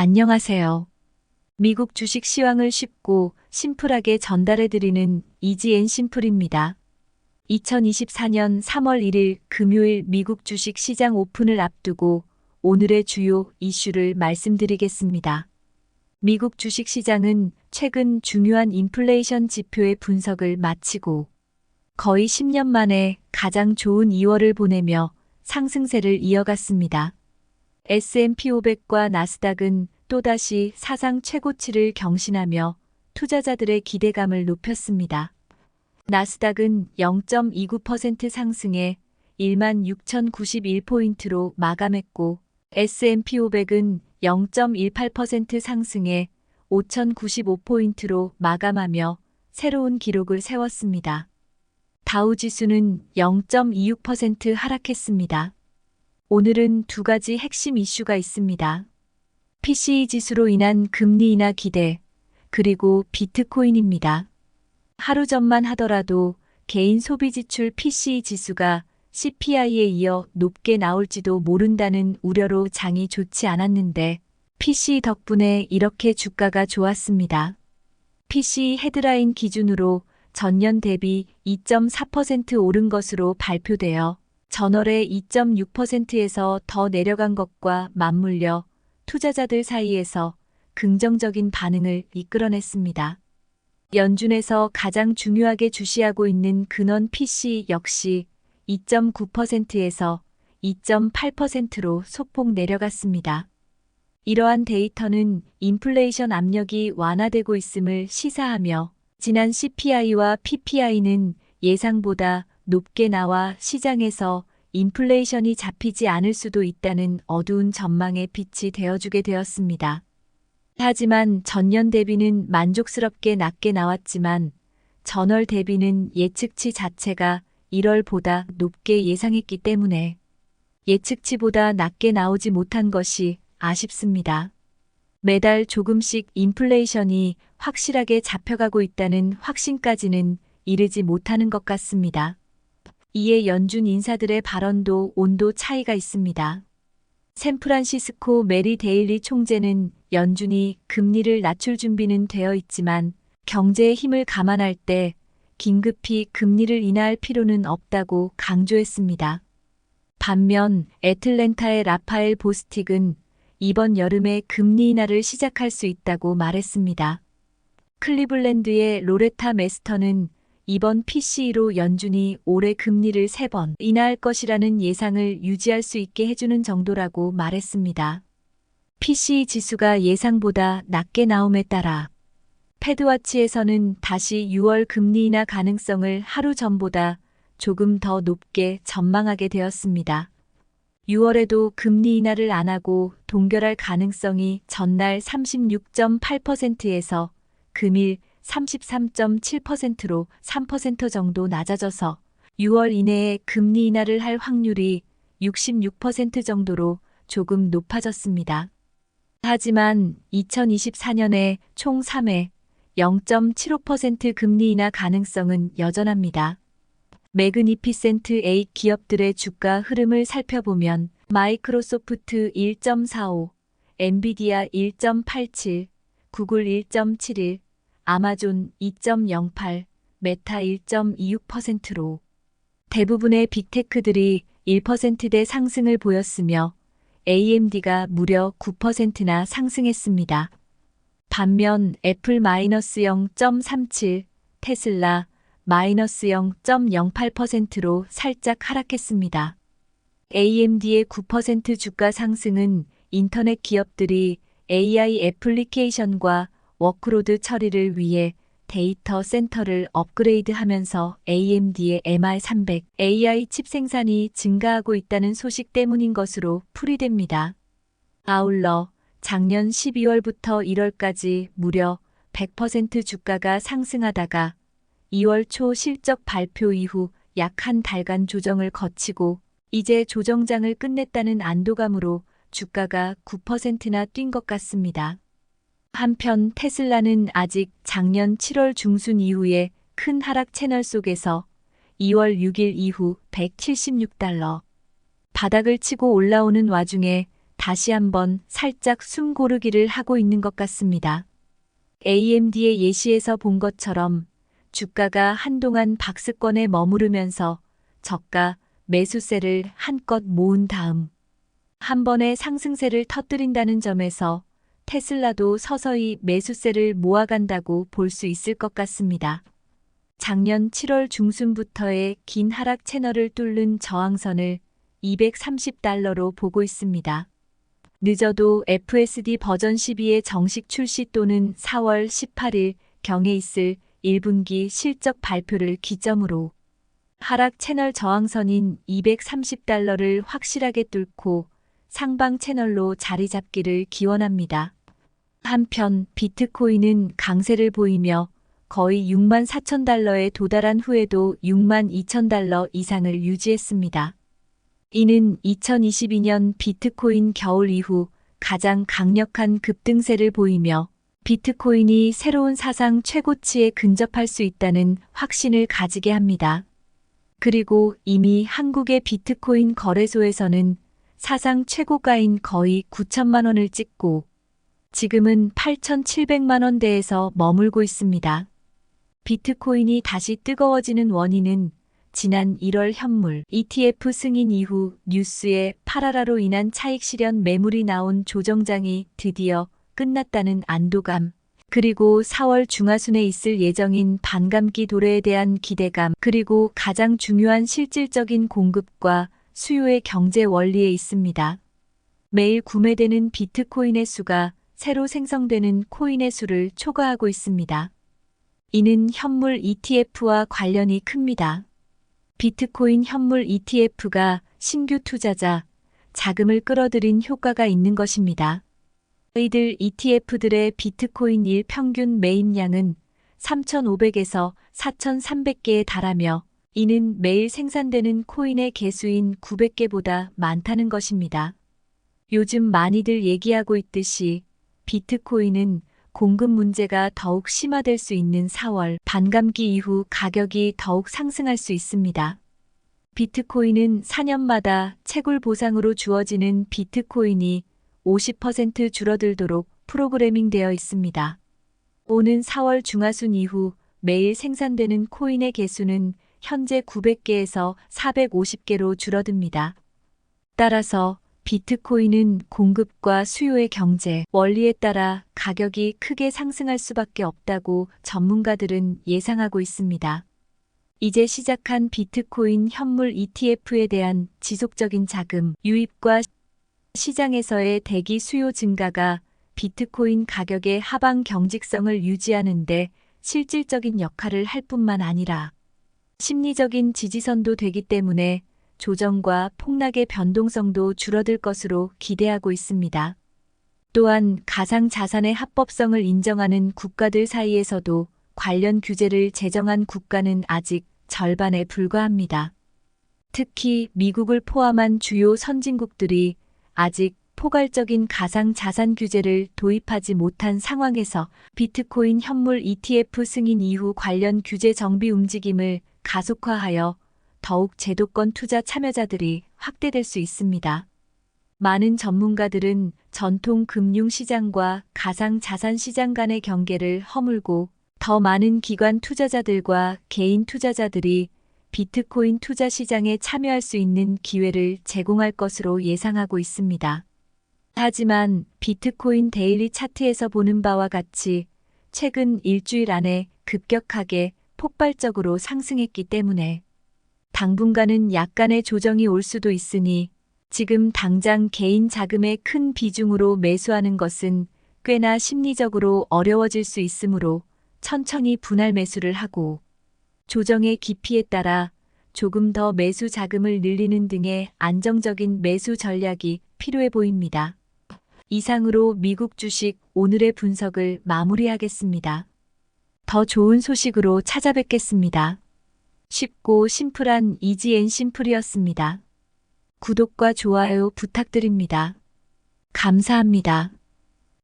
안녕하세요. 미국 주식 시황을 쉽고 심플하게 전달해드리는 이지앤 심플입니다. 2024년 3월 1일 금요일 미국 주식 시장 오픈을 앞두고 오늘의 주요 이슈를 말씀드리겠습니다. 미국 주식 시장은 최근 중요한 인플레이션 지표의 분석을 마치고 거의 10년 만에 가장 좋은 2월을 보내며 상승세를 이어갔습니다. S&P 500과 나스닥은 또다시 사상 최고치를 경신하며 투자자들의 기대감을 높였습니다. 나스닥은 0.29% 상승해 16,091포인트로 마감했고 S&P 500은 0.18% 상승해 5,095포인트로 마감하며 새로운 기록을 세웠습니다. 다우 지수는 0.26% 하락했습니다. 오늘은 두 가지 핵심 이슈가 있습니다. PCE 지수로 인한 금리 인하 기대, 그리고 비트코인입니다. 하루 전만 하더라도 개인 소비 지출 PCE 지수가 CPI에 이어 높게 나올지도 모른다는 우려로 장이 좋지 않았는데 PCE 덕분에 이렇게 주가가 좋았습니다. PCE 헤드라인 기준으로 전년 대비 2.4% 오른 것으로 발표되어 전월의 2.6%에서 더 내려간 것과 맞물려 투자자들 사이에서 긍정적인 반응을 이끌어냈습니다. 연준에서 가장 중요하게 주시하고 있는 근원 PC 역시 2.9%에서 2.8%로 소폭 내려갔습니다. 이러한 데이터는 인플레이션 압력이 완화되고 있음을 시사하며 지난 CPI와 PPI는 예상보다 높게 나와 시장에서 인플레이션이 잡히지 않을 수도 있다는 어두운 전망의 빛이 되어주게 되었습니다. 하지만 전년 대비는 만족스럽게 낮게 나왔지만 전월 대비는 예측치 자체가 1월보다 높게 예상했기 때문에 예측치보다 낮게 나오지 못한 것이 아쉽습니다. 매달 조금씩 인플레이션이 확실하게 잡혀가고 있다는 확신까지는 이르지 못하는 것 같습니다. 이에 연준 인사들의 발언도 온도 차이가 있습니다. 샌프란시스코 메리 데일리 총재는 연준이 금리를 낮출 준비는 되어 있지만 경제의 힘을 감안할 때 긴급히 금리를 인하할 필요는 없다고 강조했습니다. 반면 애틀랜타의 라파엘 보스틱은 이번 여름에 금리 인하를 시작할 수 있다고 말했습니다. 클리블랜드의 로레타 메스터는 이번 PC로 연준이 올해 금리를 3번 인하할 것이라는 예상을 유지할 수 있게 해주는 정도라고 말했습니다. PC 지수가 예상보다 낮게 나옴에 따라 패드와치에서는 다시 6월 금리 인하 가능성을 하루 전보다 조금 더 높게 전망하게 되었습니다. 6월에도 금리 인하를 안 하고 동결할 가능성이 전날 36.8%에서 금일 33.7%로 3% 정도 낮아져서 6월 이내에 금리 인하를 할 확률이 66% 정도로 조금 높아졌습니다. 하지만 2024년에 총 3회 0.75% 금리 인하 가능성은 여전합니다. 매그니피센트 A 기업들의 주가 흐름을 살펴보면 마이크로소프트 1.45, 엔비디아 1.87, 구글 1.71, 아마존 2.08, 메타 1.26%로 대부분의 빅테크들이 1%대 상승을 보였으며 AMD가 무려 9%나 상승했습니다. 반면 애플 마이너스 0.37, 테슬라 마이너스 0.08%로 살짝 하락했습니다. AMD의 9% 주가 상승은 인터넷 기업들이 AI 애플리케이션과 워크로드 처리를 위해 데이터 센터를 업그레이드 하면서 AMD의 MR300 AI 칩 생산이 증가하고 있다는 소식 때문인 것으로 풀이됩니다. 아울러 작년 12월부터 1월까지 무려 100% 주가가 상승하다가 2월 초 실적 발표 이후 약 한 달간 조정을 거치고 이제 조정장을 끝냈다는 안도감으로 주가가 9%나 뛴 것 같습니다. 한편 테슬라는 아직 작년 7월 중순 이후에 큰 하락 채널 속에서 2월 6일 이후 176달러 바닥을 치고 올라오는 와중에 다시 한번 살짝 숨 고르기를 하고 있는 것 같습니다. AMD의 예시에서 본 것처럼 주가가 한동안 박스권에 머무르면서 저가 매수세를 한껏 모은 다음 한 번에 상승세를 터뜨린다는 점에서 테슬라도 서서히 매수세를 모아간다고 볼 수 있을 것 같습니다. 작년 7월 중순부터의 긴 하락 채널을 뚫는 저항선을 230달러로 보고 있습니다. 늦어도 FSD 버전 12의 정식 출시 또는 4월 18일 경에 있을 1분기 실적 발표를 기점으로 하락 채널 저항선인 230달러를 확실하게 뚫고 상방 채널로 자리 잡기를 기원합니다. 한편 비트코인은 강세를 보이며 거의 6만 4천 달러에 도달한 후에도 6만 2천 달러 이상을 유지했습니다. 이는 2022년 비트코인 겨울 이후 가장 강력한 급등세를 보이며 비트코인이 새로운 사상 최고치에 근접할 수 있다는 확신을 가지게 합니다. 그리고 이미 한국의 비트코인 거래소에서는 사상 최고가인 거의 9천만 원을 찍고 지금은 8,700만 원대에서 머물고 있습니다. 비트코인이 다시 뜨거워지는 원인은 지난 1월 현물 ETF 승인 이후 뉴스에 파라라로 인한 차익 실현 매물이 나온 조정장이 드디어 끝났다는 안도감, 그리고 4월 중하순에 있을 예정인 반감기 도래에 대한 기대감, 그리고 가장 중요한 실질적인 공급과 수요의 경제 원리에 있습니다. 매일 구매되는 비트코인의 수가 새로 생성되는 코인의 수를 초과하고 있습니다. 이는 현물 ETF와 관련이 큽니다. 비트코인 현물 ETF가 신규 투자자, 자금을 끌어들인 효과가 있는 것입니다. 이들 ETF들의 비트코인 일 평균 매입량은 3,500에서 4,300개에 달하며 이는 매일 생산되는 코인의 개수인 900개보다 많다는 것입니다. 요즘 많이들 얘기하고 있듯이 비트코인은 공급 문제가 더욱 심화될 수 있는 4월 반감기 이후 가격이 더욱 상승할 수 있습니다. 비트코인은 4년마다 채굴 보상으로 주어지는 비트코인이 50% 줄어들도록 프로그래밍 되어 있습니다. 오는 4월 중하순 이후 매일 생산되는 코인의 개수는 현재 900개에서 450개로 줄어듭니다. 따라서 비트코인은 공급과 수요의 경제 원리에 따라 가격이 크게 상승할 수밖에 없다고 전문가들은 예상하고 있습니다. 이제 시작한 비트코인 현물 ETF에 대한 지속적인 자금 유입과 시장에서의 대기 수요 증가가 비트코인 가격의 하방 경직성을 유지하는데 실질적인 역할을 할 뿐만 아니라 심리적인 지지선도 되기 때문에 조정과 폭락의 변동성도 줄어들 것으로 기대하고 있습니다. 또한 가상 자산의 합법성을 인정하는 국가들 사이에서도 관련 규제를 제정한 국가는 아직 절반에 불과합니다. 특히 미국을 포함한 주요 선진국들이 아직 포괄적인 가상 자산 규제를 도입하지 못한 상황에서 비트코인 현물 ETF 승인 이후 관련 규제 정비 움직임을 가속화하여 더욱 제도권 투자 참여자들이 확대될 수 있습니다. 많은 전문가들은 전통 금융 시장과 가상 자산 시장 간의 경계를 허물고 더 많은 기관 투자자들과 개인 투자자들이 비트코인 투자 시장에 참여할 수 있는 기회를 제공할 것으로 예상하고 있습니다. 하지만 비트코인 데일리 차트에서 보는 바와 같이 최근 일주일 안에 급격하게 폭발적으로 상승했기 때문에 당분간은 약간의 조정이 올 수도 있으니 지금 당장 개인 자금의 큰 비중으로 매수하는 것은 꽤나 심리적으로 어려워질 수 있으므로 천천히 분할 매수를 하고 조정의 깊이에 따라 조금 더 매수 자금을 늘리는 등의 안정적인 매수 전략이 필요해 보입니다. 이상으로 미국 주식 오늘의 분석을 마무리하겠습니다. 더 좋은 소식으로 찾아뵙겠습니다. 쉽고 심플한 이지앤 심플이었습니다. 구독과 좋아요 부탁드립니다. 감사합니다.